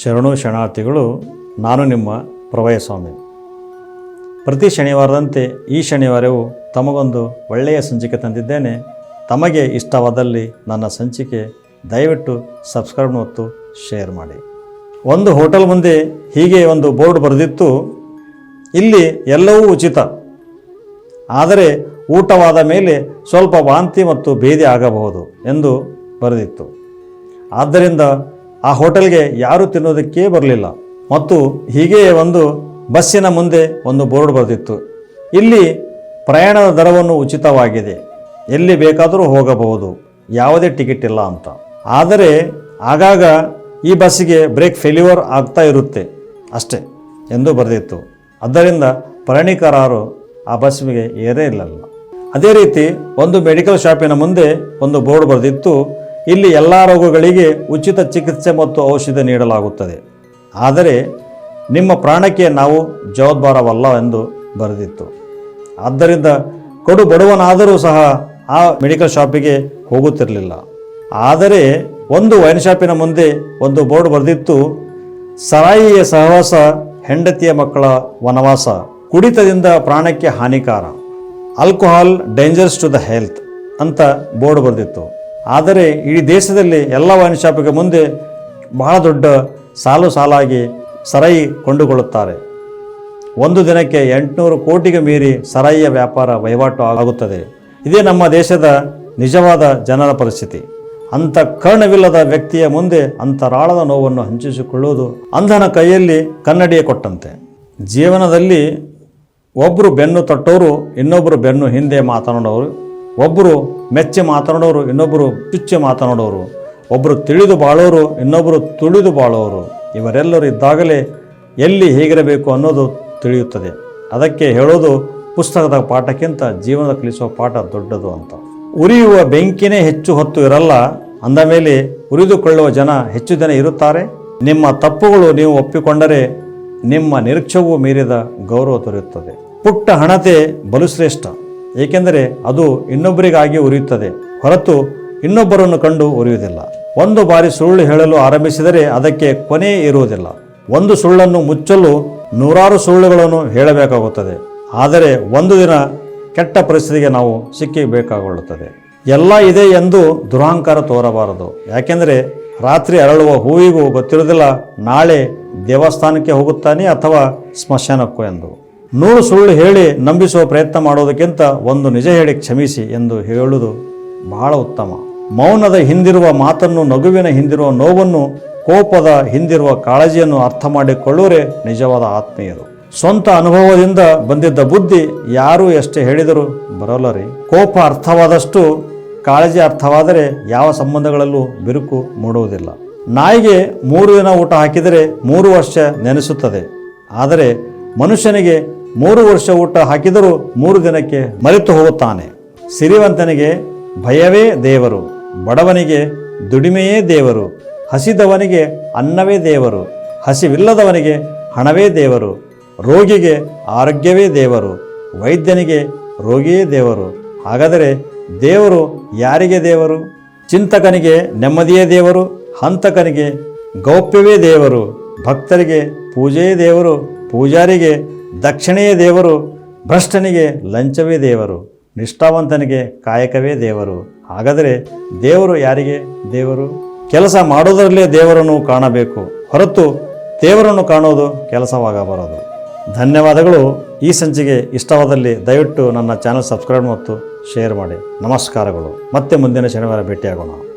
ಶರಣು ಶರಣಾರ್ಥಿಗಳು, ನಾನು ನಿಮ್ಮ ಪ್ರಭಯ ಸ್ವಾಮಿ ಪ್ರತಿ ಶನಿವಾರದಂತೆ ಈ ಶನಿವಾರವೂ ತಮಗೊಂದು ಒಳ್ಳೆಯ ಸಂಚಿಕೆ ತಂದಿದ್ದೇನೆ. ತಮಗೆ ಇಷ್ಟವಾದಲ್ಲಿ ನನ್ನ ಸಂಚಿಕೆ ದಯವಿಟ್ಟು ಸಬ್ಸ್ಕ್ರೈಬ್ ಮತ್ತು ಶೇರ್ ಮಾಡಿ. ಒಂದು ಹೋಟೆಲ್ ಮುಂದೆ ಹೀಗೆ ಒಂದು ಬೋರ್ಡ್ ಬರೆದಿತ್ತು, ಇಲ್ಲಿ ಎಲ್ಲವೂ ಉಚಿತ. ಆದರೆ ಊಟವಾದ ಮೇಲೆ ಸ್ವಲ್ಪ ವಾಂತಿ ಮತ್ತು ಭೇದಿ ಆಗಬಹುದು ಎಂದು ಬರೆದಿತ್ತು. ಆದ್ದರಿಂದ ಆ ಹೋಟೆಲ್ಗೆ ಯಾರೂ ತಿನ್ನೋದಕ್ಕೆ ಬರಲಿಲ್ಲ. ಮತ್ತು ಹೀಗೆಯೇ ಒಂದು ಬಸ್ಸಿನ ಮುಂದೆ ಒಂದು ಬೋರ್ಡ್ ಬರೆದಿತ್ತು. ಇಲ್ಲಿ ಪ್ರಯಾಣದ ದರವನ್ನು ಉಚಿತವಾಗಿದೆ. ಎಲ್ಲಿ ಬೇಕಾದರೂ ಹೋಗಬಹುದು. ಯಾವುದೇ ಟಿಕೆಟ್ ಇಲ್ಲ ಅಂತ. ಆದರೆ ಆಗಾಗ ಈ ಬಸ್ಸಿಗೆ ಬ್ರೇಕ್ ಫೇಲ್ಯೂರ್ ಆಗ್ತಾ ಇರುತ್ತೆ. ಅಷ್ಟೇ ಎಂದು ಬರೆದಿತ್ತು. ಆದ್ದರಿಂದ ಪ್ರಯಾಣಿಕರಾರು ಆ ಬಸ್ಸಿಗೆ ಏರೇ ಇಲ್ಲಲ್ಲ. ಅದೇ ರೀತಿ ಒಂದು ಮೆಡಿಕಲ್ ಶಾಪಿನ ಮುಂದೆ ಒಂದು ಬೋರ್ಡ್ ಬರೆದಿತ್ತು. ಇಲ್ಲಿ ಎಲ್ಲ ರೋಗಗಳಿಗೆ ಉಚಿತ ಚಿಕಿತ್ಸೆ ಮತ್ತು ಔಷಧಿ ನೀಡಲಾಗುತ್ತದೆ. ಆದರೆ ನಿಮ್ಮ ಪ್ರಾಣಕ್ಕೆ ನಾವು ಜವಾಬ್ದಾರವಲ್ಲ ಎಂದು ಬರೆದಿತ್ತು. ಆದ್ದರಿಂದ ಕಡು ಬಡವನಾದರೂ ಸಹ ಆ ಮೆಡಿಕಲ್ ಶಾಪಿಗೆ ಹೋಗುತ್ತಿರಲಿಲ್ಲ. ಆದರೆ ಒಂದು ವೈನ್ ಶಾಪಿನ ಮುಂದೆ ಒಂದು ಬೋರ್ಡ್ ಬರೆದಿತ್ತು, ಸರಾಯಿಯ ಸಹವಾಸ ಹೆಂಡತಿಯ ಮಕ್ಕಳ ವನವಾಸ, ಕುಡಿತದಿಂದ ಪ್ರಾಣಕ್ಕೆ ಹಾನಿಕಾರ, alcohol dangers to the health ಅಂತ ಬೋರ್ಡ್ ಬರೆದಿತ್ತು. ಆದರೆ ಇಡೀ ದೇಶದಲ್ಲಿ ಎಲ್ಲ ವೈನ್ ಶಾಪಿಗೆ ಮುಂದೆ ಬಹಳ ದೊಡ್ಡ ಸಾಲು ಸಾಲಾಗಿ ಸರಾಯಿ ಕೊಂಡುಕೊಳ್ಳುತ್ತಾರೆ. ಒಂದು ದಿನಕ್ಕೆ ಎಂಟುನೂರು ಕೋಟಿಗೆ ಮೀರಿ ಸರಾಯಿಯ ವ್ಯಾಪಾರ ವಹಿವಾಟು ಆಗುತ್ತದೆ. ಇದೇ ನಮ್ಮ ದೇಶದ ನಿಜವಾದ ಜನರ ಪರಿಸ್ಥಿತಿ. ಅಂಥ ಕರ್ಣವಿಲ್ಲದ ವ್ಯಕ್ತಿಯ ಮುಂದೆ ಅಂತರಾಳದ ನೋವನ್ನು ಹಂಚಿಸಿಕೊಳ್ಳುವುದು ಅಂಧನ ಕೈಯಲ್ಲಿ ಕನ್ನಡಿಯ ಕೊಟ್ಟಂತೆ. ಜೀವನದಲ್ಲಿ ಒಬ್ಬರು ಬೆನ್ನು ತಟ್ಟೋರು ಇನ್ನೊಬ್ಬರು ಬೆನ್ನು ಹಿಂದೆ ಮಾತನಾಡೋರು ಒಬ್ಬರು ಮೆಚ್ಚೆ ಮಾತನಾಡೋರು ಇನ್ನೊಬ್ಬರು ಪುಚ್ಚೆ ಮಾತನಾಡೋರು. ಒಬ್ಬರು ತಿಳಿದು ಬಾಳೋರು ಇನ್ನೊಬ್ಬರು ತುಳಿದು ಬಾಳೋರು. ಇವರೆಲ್ಲರೂ ಇದ್ದಾಗಲೇ ಎಲ್ಲಿ ಹೇಗಿರಬೇಕು ಅನ್ನೋದು ತಿಳಿಯುತ್ತದೆ. ಅದಕ್ಕೆ ಹೇಳೋದು ಪುಸ್ತಕದ ಪಾಠಕ್ಕಿಂತ ಜೀವನದ ಕಲಿಸುವ ಪಾಠ ದೊಡ್ಡದು ಅಂತ. ಉರಿಯುವ ಬೆಂಕಿನೇ ಹೆಚ್ಚು ಹೊತ್ತು ಇರಲ್ಲ. ಅಂದ ಮೇಲೆ ಉರಿದುಕೊಳ್ಳುವ ಜನ ಹೆಚ್ಚು ಜನ ಇರುತ್ತಾರೆ. ನಿಮ್ಮ ತಪ್ಪುಗಳು ನೀವು ಒಪ್ಪಿಕೊಂಡರೆ ನಿಮ್ಮ ನಿರೀಕ್ಷೆಗೂ ಮೀರಿದ ಗೌರವ ದೊರೆಯುತ್ತದೆ. ಪುಟ್ಟ ಹಣತೆ ಬಲು ಶ್ರೇಷ್ಠ. ಏಕೆಂದರೆ ಅದು ಇನ್ನೊಬ್ಬರಿಗಾಗಿ ಉರಿಯುತ್ತದೆ. ಹೊರತು ಇನ್ನೊಬ್ಬರನ್ನು ಕಂಡು ಉರಿಯುವುದಿಲ್ಲ. ಒಂದು ಬಾರಿ ಸುಳ್ಳು ಹೇಳಲು ಆರಂಭಿಸಿದರೆ ಅದಕ್ಕೆ ಕೊನೆ ಇರುವುದಿಲ್ಲ. ಒಂದು ಸುಳ್ಳನ್ನು ಮುಚ್ಚಲು ನೂರಾರು ಸುಳ್ಳುಗಳನ್ನು ಹೇಳಬೇಕಾಗುತ್ತದೆ. ಆದರೆ ಒಂದು ದಿನ ಕೆಟ್ಟ ಪರಿಸ್ಥಿತಿಗೆ ನಾವು ಸಿಕ್ಕಿಬೇಕಾಗುತ್ತದೆ ಎಲ್ಲ ಇದೆ ಎಂದು ದುರಹಂಕಾರ ತೋರಬಾರದು. ಯಾಕೆಂದರೆ ರಾತ್ರಿ ಅರಳುವ ಹೂವಿಗೂ ಗೊತ್ತಿರುವುದಿಲ್ಲ, ನಾಳೆ ದೇವಸ್ಥಾನಕ್ಕೆ ಹೋಗುತ್ತಾನೆ ಅಥವಾ ಸ್ಮಶಾನಕ್ಕೂ ಎಂದು. ನೂರು ಸುಳ್ಳು ಹೇಳಿ ನಂಬಿಸುವ ಪ್ರಯತ್ನ ಮಾಡೋದಕ್ಕಿಂತ ಒಂದು ನಿಜ ಹೇಳಿ ಕ್ಷಮಿಸಿ ಎಂದು ಹೇಳುವುದು ಬಹಳ ಉತ್ತಮ. ಮೌನದ ಹಿಂದಿರುವ ಮಾತನ್ನು, ನಗುವಿನ ಹಿಂದಿರುವ ನೋವನ್ನು, ಕೋಪದ ಹಿಂದಿರುವ ಕಾಳಜಿಯನ್ನು ಅರ್ಥ ಮಾಡಿಕೊಳ್ಳುವರೆ ನಿಜವಾದ ಆತ್ಮೀಯರು. ಸ್ವಂತ ಅನುಭವದಿಂದ ಬಂದಿದ್ದ ಬುದ್ಧಿ ಯಾರು ಎಷ್ಟೇ ಹೇಳಿದರೂ ಬರೋಲ್ಲರಿ ಕೋಪ ಅರ್ಥವಾದಷ್ಟು ಕಾಳಜಿ ಅರ್ಥವಾದರೆ ಯಾವ ಸಂಬಂಧಗಳಲ್ಲೂ ಬಿರುಕು ಮೂಡುವುದಿಲ್ಲ. ನಾಯಿಗೆ ಮೂರು ದಿನ ಊಟ ಹಾಕಿದರೆ ಮೂರು ವರ್ಷ ನೆನೆಸುತ್ತದೆ. ಆದರೆ ಮನುಷ್ಯನಿಗೆ ಮೂರು ವರ್ಷ ಊಟ ಹಾಕಿದರೂ ಮೂರು ದಿನಕ್ಕೆ ಮರೆತು ಹೋಗುತ್ತಾನೆ. ಸಿರಿವಂತನಿಗೆ ಭಯವೇ ದೇವರು, ಬಡವನಿಗೆ ದುಡಿಮೆಯೇ ದೇವರು, ಹಸಿದವನಿಗೆ ಅನ್ನವೇ ದೇವರು, ಹಸಿವಿಲ್ಲದವನಿಗೆ ಹಣವೇ ದೇವರು, ರೋಗಿಗೆ ಆರೋಗ್ಯವೇ ದೇವರು, ವೈದ್ಯನಿಗೆ ರೋಗಿಯೇ ದೇವರು. ಹಾಗಾದರೆ ದೇವರು ಯಾರಿಗೆ ದೇವರು? ಚಿಂತಕನಿಗೆ ನೆಮ್ಮದಿಯೇ ದೇವರು, ಹಂತಕನಿಗೆ ಗೌಪ್ಯವೇ ದೇವರು, ಭಕ್ತರಿಗೆ ಪೂಜೆಯೇ ದೇವರು, ಪೂಜಾರಿಗೆ ದಕ್ಷಿಣೆಯೇ ದೇವರು, ಭ್ರಷ್ಟನಿಗೆ ಲಂಚವೇ ದೇವರು, ನಿಷ್ಠಾವಂತನಿಗೆ ಕಾಯಕವೇ ದೇವರು. ಹಾಗಾದರೆ ದೇವರು ಯಾರಿಗೆ ದೇವರು? ಕೆಲಸ ಮಾಡೋದರಲ್ಲೇ ದೇವರನ್ನು ಕಾಣಬೇಕು. ಹೊರತು ದೇವರನ್ನು ಕಾಣೋದು ಕೆಲಸವಾಗಬಾರದು. ಧನ್ಯವಾದಗಳು. ಈ ಸಂಚಿಗೆ ಇಷ್ಟವಾದಲ್ಲಿ ದಯವಿಟ್ಟು ನನ್ನ ಚಾನಲ್ ಸಬ್ಸ್ಕ್ರೈಬ್ ಮತ್ತು ಶೇರ್ ಮಾಡಿ. ನಮಸ್ಕಾರಗಳು. ಮತ್ತೆ ಮುಂದಿನ ಶನಿವಾರ ಭೇಟಿಯಾಗೋಣ.